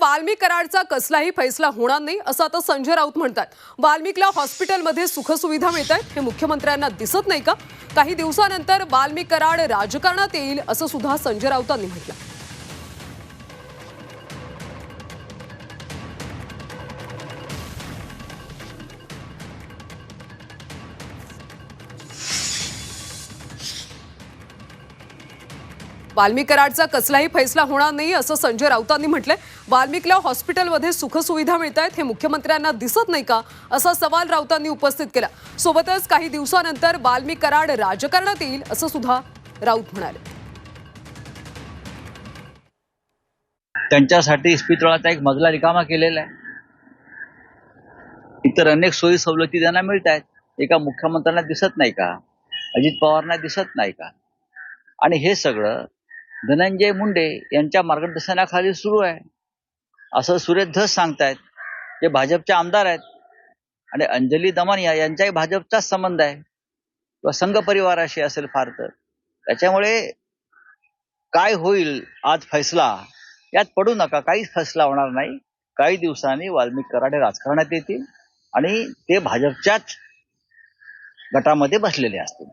वाल्मिक कराडचा कसलाही फैसला होणार नाही असं आता संजय राऊत म्हणतात. वाल्मिकला हॉस्पिटलमध्ये सुखसुविधा मिळत आहेत हे मुख्यमंत्र्यांना दिसत नाही का? काही दिवसानंतर वाल्मिक कराड राजकारणात येईल असं सुद्धा संजय राऊतांनी म्हटलं. वाल्मिक कराडचा कसलाही फैसला होणार नाही असं संजय राऊतांनी म्हटलंय. वाल्मिकला हॉस्पिटलमध्ये सुखसुविधा मिळत आहेत हे मुख्यमंत्र्यांना दिसत नाही का? असा सवाल राऊतांनी उपस्थित केला. सोबतच काही दिवसानंतर वाल्मिक कराड राजकारणात येईल असं सुद्धा राऊत म्हणाले. त्यांच्यासाठी इस्पितळाचा एक मजला रिकामा केलेला आहे. इतर अनेक सोयी सवलती त्यांना मिळत आहेत एका मुख्यमंत्र्यांना दिसत नाही का? अजित पवारांना दिसत नाही का? आणि हे सगळं धनंजय मुंडे यांच्या मार्गदर्शनाखाली सुरू आहे. असं सुरेश धस सांगतायत जे भाजपचे आमदार आहेत. आणि अंजली दमानिया यांचाही भाजपचाच संबंध आहे. किंवा संघ परिवाराशी असेल फार तर. त्याच्यामुळे काय होईल आज फैसला यात पडू नका. काहीच फैसला होणार नाही. काही दिवसांनी वाल्मिक कराडे राजकारणात येतील आणि ते भाजपच्याच गटामध्ये बसलेले असतील.